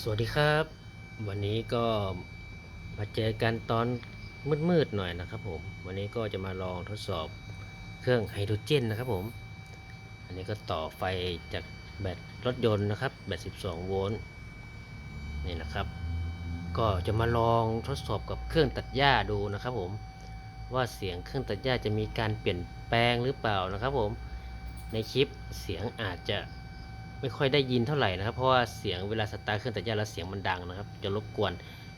สวัสดีครับ วันนี้ก็มาเจอกันตอนมืดๆหน่อยนะครับผมวันนี้ก็จะมาลองทดสอบเครื่องไฮโดรเจนนะครับผม อันนี้ก็ต่อไฟจากแบตรถยนต์นะครับแบต 12 โวลต์นี่นะครับ ก็จะมาลองทดสอบกับเครื่องตัดหญ้าดูนะครับผมว่าเสียงเครื่องตัดหญ้าจะมีการเปลี่ยนแปลงหรือเปล่านะครับผมในคลิปเสียงอาจจะ ไม่ค่อยได้ยินเท่าไหร่นะครับ เพราะว่าเสียงเวลาสตาร์ทเครื่องตัดหญ้าแล้วเสียงมันดังนะครับ จะรบกวน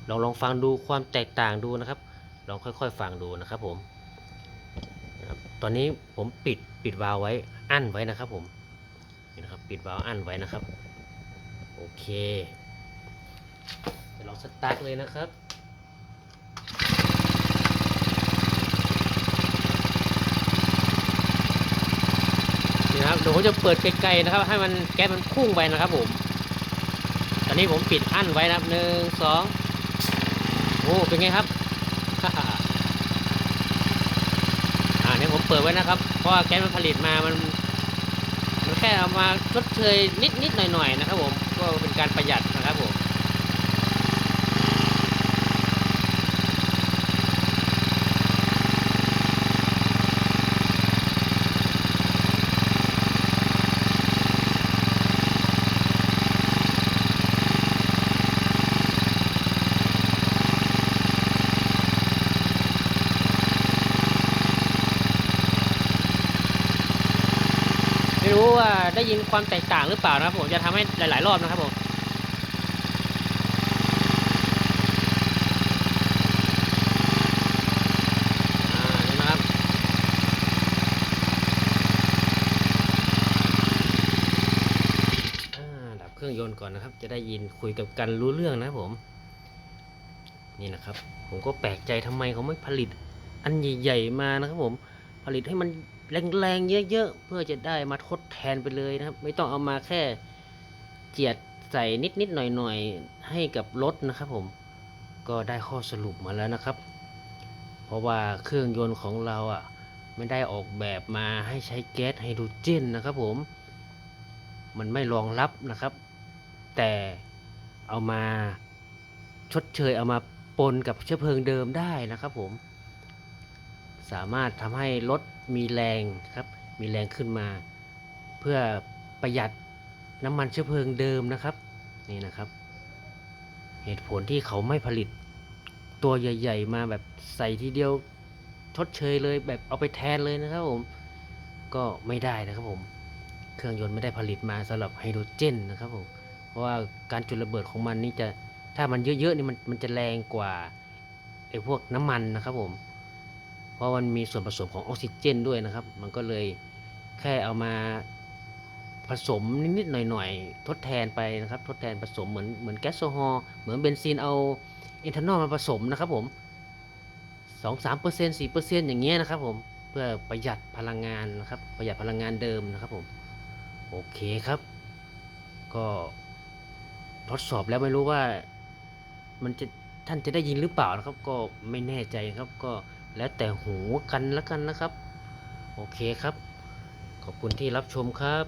ลองลองฟังดูความแตกต่างดูนะครับ ลองค่อยๆฟังดูนะครับผมตอนนี้ผมปิดปิดวาล์วไว้อั้นไว้นะครับผมนี่นะครับปิดวาล์วอั้นไว้นะครับ โอเคเดี๋ยวลองสตาร์ทเลยนะครับ นะครับเดี๋ยวผมจะเปิดไกลๆนะครับ ให้มันแก๊สมันพุ่งไปนะครับผม ตอนนี้ผมปิดอั้นไว้นะครับหนึ่งสองโอ้เป็นไงครับอ่าเนี่ยผมเปิดไว้นะครับ เพราะว่าแก๊สมันผลิตมามันมันแค่เอามาชดเชยนิดๆหน่อยๆนะครับผมก็เป็นการประหยัดนะครับผมรู้ว่า ได้ยินความแตกต่างหรือเปล่านะครับผมจะทำให้หลาย ๆ รอบนะครับผมอ่านนะครับอ่าดับเครื่องยนต์ก่อนนะครับ จะได้ยินคุยกับกันรู้เรื่องนะผม นี่นะครับ ผมก็แปลกใจทำไมเขาไม่ผลิต อันใหญ่ ๆ มานะครับผมผลิตให้มัน แรงๆเยอะๆ เพื่อจะได้มาทดแทนไปเลยนะครับ ไม่ต้องเอามาแค่เจียดใส่นิดๆหน่อยๆ ให้กับรถนะครับผมก็ได้ข้อสรุปมาแล้วนะครับ เพราะว่าเครื่องยนต์ของเราอะไม่ได้ออกแบบมาให้ใช้แก๊สไฮโดรเจนนะครับผม มันไม่รองรับนะครับ แต่เอามาชดเชยเอามาปนกับเชื้อเพลิงเดิมได้นะครับผม สามารถทำให้รถมีแรงครับ มีแรงขึ้นมา เพื่อประหยัดน้ำมันเชื้อเพลิงเดิมนะครับนี่นะครับ เหตุผลที่เขาไม่ผลิตตัวใหญ่ ๆ มาแบบใส่ทีเดียวทดเชยเลยแบบเอาไปแทนเลยนะครับผมก็ไม่ได้นะครับผมเครื่องยนต์ไม่ได้ผลิตมาสำหรับไฮโดรเจนนะครับผมเพราะว่าการจุดระเบิดของมันนี่จะถ้ามันเยอะๆนี่มันมันจะแรงกว่าไอ้พวกน้ำมันนะครับผม เพราะมันมีส่วนผสมของออกซิเจนด้วยนะครับ มันก็เลยแค่เอามาผสมนิดๆหน่อยๆ ทดแทนไปนะครับ ทดแทนผสมเหมือนเหมือนแก๊สโซฮอล์เหมือนเบนซินเอาเอทานอลมาผสมนะครับผมสองสามเปอร์เซ็นต์สี่เปอร์เซ็นต์อย่างเงี้ยนะครับผมเพื่อประหยัดพลังงานนะครับ ประหยัดพลังงานเดิมนะครับผมโอเคครับ ก็ทดสอบแล้วไม่รู้ว่า มันจะท่านจะได้ยินหรือเปล่านะครับ ก็ไม่แน่ใจครับก็ แล้วแต่หูกันแล้วกันนะครับ โอเคครับ ขอบคุณที่รับชมครับ